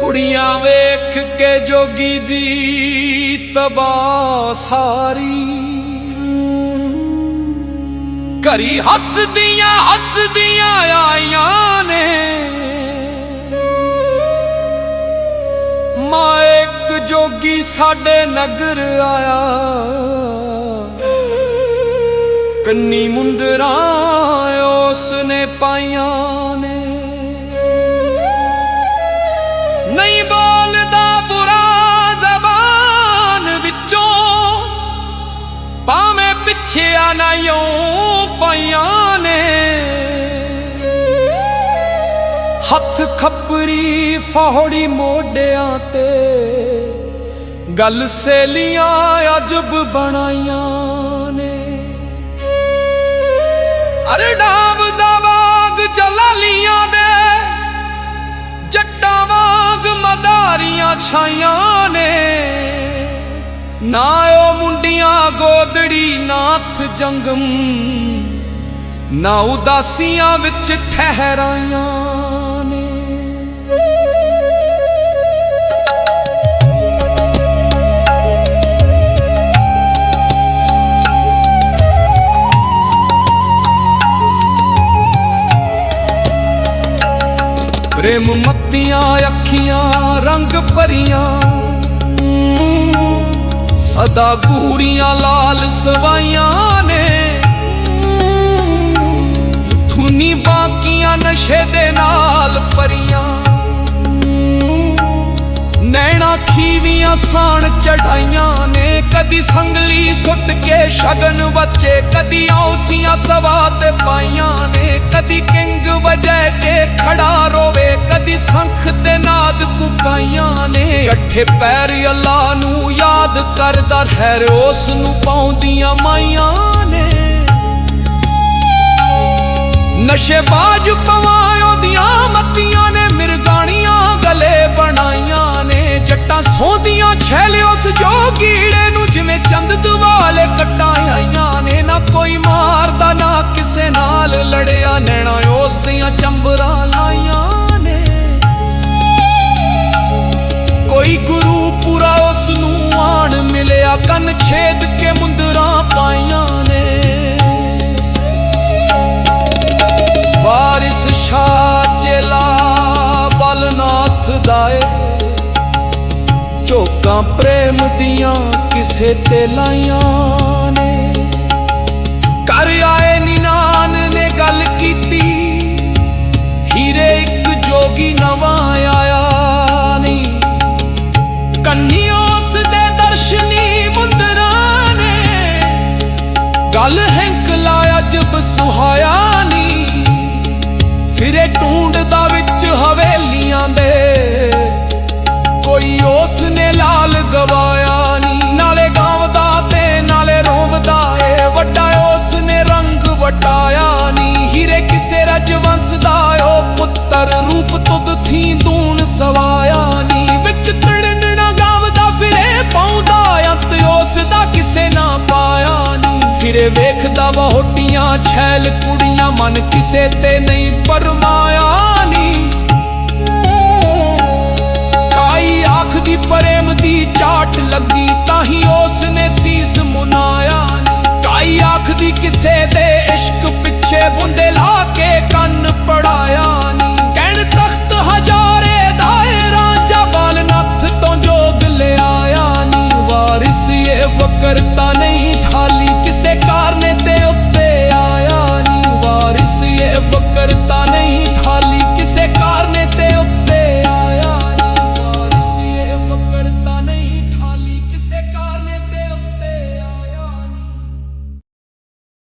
ਕੁੜੀਆਂ ਵੇਖ ਕੇ ਜੋਗੀ ਦੀ ਤਬਾ ਸਾਰੀ। ਘਰੀ ਹੱਸਦੀਆਂ ਹੱਸਦੀਆਂ ਆਈਆਂ ਨੇ। ਮਾਂ ਜੋਗੀ ਸਾਡੇ ਨਗਰ ਆਇਆ। ਕੰਨੀ ਮੁੰਦਰਾਂ ਉਸ ਨੇ ਪਾਈਆਂ ਨੇ। ਪਿੱਛਿਆ ਨਾ ਯੋਂ ਪਈਆਂ ਨੇ। ਹੱਥ ਖੱਪਰੀ ਫੋੜੀ ਮੋਢਿਆਂ ਤੇ। ਗੱਲ ਸੇਲੀਆਂ ਅਜਬ ਬਣਾਈਆਂ ਨੇ। ਅਰੇ ਡਾਬ ਦਾ ਬਾਗ ਜਲਾਲੀਆਂ ਦੇ। ਜੱਟਾਂ ਵਾਂਗ ਮਦਾਰੀਆਂ ਛਾਈਆਂ ਨੇ। ਨਾ ਗੋਦੜੀ ਨਾਥ ਜੰਗਮ ਨਾ ਉਦਾਸੀਆਂ ਵਿੱਚ ਠਹਿਰਾਈਆਂ ਨੇ। ਪ੍ਰੇਮ ਮੱਤੀਆਂ ਅੱਖੀਆਂ ਰੰਗ ਭਰੀਆਂ ਸਦਾ ਗੂੜੀਆਂ ਲਾਲ ਸਵਾਈਆਂ ਨੇ। ਧੁਨੀ ਬਾਕੀਆਂ ਨਸ਼ੇ ਦੇ ਨਾਲ ਭਰੀਆਂ। ਨੈਣਾ ਖੀਵੀਆਂ ਸਾਣ ਚੜਾਈਆਂ ਨੇ। ਕਦੀ ਸੰਗਲੀ ਸੁੱਟ ਕੇ ਸ਼ਗਨ ਬੱਚੇ ਕਦੀ ਔਸੀਆਂ ਸਵਾ ਤੇ ਪਾਈਆਂ ਨੇ। ਕਦੀ ਕਿੰਗ ਵਜੈ ਕੇ ਖੜਾ ਨੇ ਪੈਰ ਅੱਲਾ ਨੂੰ ਯਾਦ ਕਰਦਾ, ਠਹਿਰ ਉਸ ਨੂੰ ਪਾਉਂਦੀਆਂ ਮਾਈਆਂ ਨੇ। ਨਸ਼ੇ ਬਾਜ ਪਵਾਂ ਦੀਆਂ ਮੱਤੀਆਂ ਨੇ ਮਿਰਗਾਣੀਆਂ ਗਲੇ ਬਣਾਈਆਂ ਨੇ। ਜੱਟਾਂ ਸੌਂਦੀਆਂ ਛੈਲੇ ਉਸ ਜੋ ਕੀੜੇ ਨੂੰ, ਜਿਵੇਂ ਚੰਦ ਦਵਾਲੇ ਕੱਟਾਂ ਆਈਆਂ ਨੇ। ਨਾ ਕੋਈ ਮਾਰਦਾ, ਨਾ ਕਿਸੇ ਨਾਲ ਕੰਨ ਛੇਦ ਕੇ ਮੁੰਦਰਾਂ ਪਾਈਆਂ ਨੇ। ਵਾਰਿਸ ਸ਼ਾਹ ਚੇਲਾ ਬਲਨਾਥ ਦਾਏ ਝੋਕਾਂ ਪ੍ਰੇਮ ਦੀਆਂ ਕਿਸੇ ਤੇ ਲਾਈਆਂ ਨੇ। ਗੱਲ ਹੈਂਕਲਾ ਲਾਇਆ ਜਬ ਸੁਹਾਇਆ ਨੀ। ਫਿਰੇ ਢੂੰਡਦਾ ਵਿੱਚ ਹਵੇਲੀਆਂ ਦੇ। ਕੋਈ ਉਸ ਨੇ ਲਾਲ ਗਵਾਇਆ ਨੀ। ਨਾਲੇ ਗਾਵਦਾ ਤੇ ਨਾਲੇ ਰੋਵਦਾ ਏ। ਵੱਡਾ ਉਸ ਨੇ ਰੰਗ ਵਟਾਇਆ ਨੀ। ਹੀਰੇ ਕਿਸੇ ਰਜਵੰਸ ਦਾ ਓ ਪੁੱਤਰ ਰੂਪ ਤੁਧ ਥੀ ਦੂਣ ਸਵਾਇਆ ਨੀ। ਵਿੱਚ ਤੜਨਣਾ ਗਾਵਦਾ ਫਿਰੇ ਪਾਉਂਦਾ, ਅੰਤ ਉਸ ਦਾ ਕਿਸੇ ਨਾ ਪਾਇਆ ਵੀਰੇ ਵੇਖਦਾ ਵਹੁਟੀਆਂ, ਛੈਲ ਕੁੜੀਆਂ, ਮਨ ਕਿਸੇ ਤੇ ਨਹੀਂ ਪਰਮਾਇਆ ਨੀ। ਕਾਈ ਆਖ ਦੀ ਪ੍ਰੇਮ ਦੀ ਚਾਟ ਲੱਗੀ ਤਾਂ ਹੀ ਉਸ ਨੇ ਸੀਸ ਮੁਨਾਇਆ ਕਾਈ ਆਖ ਦੀ ਕਿਸੇ ਦੇ ਇਸ਼ਕ ਪਿੱਛੇ ਬੁੰਦੇ ਲਾ ਕੇ ਕੰਨ ਪੜਾਇਆ ਨੀ। ਕਹਿਣ ਤਖਤ ਹਜ਼ਾਰੇ ਦਾਇਰਾ ਜਬਲ ਨੱਥ ਤੋਂ ਜੋਗ ਲਿਆਇਆ ਨੀ। ਵਾਰਿਸ ਵਕਰਤਾ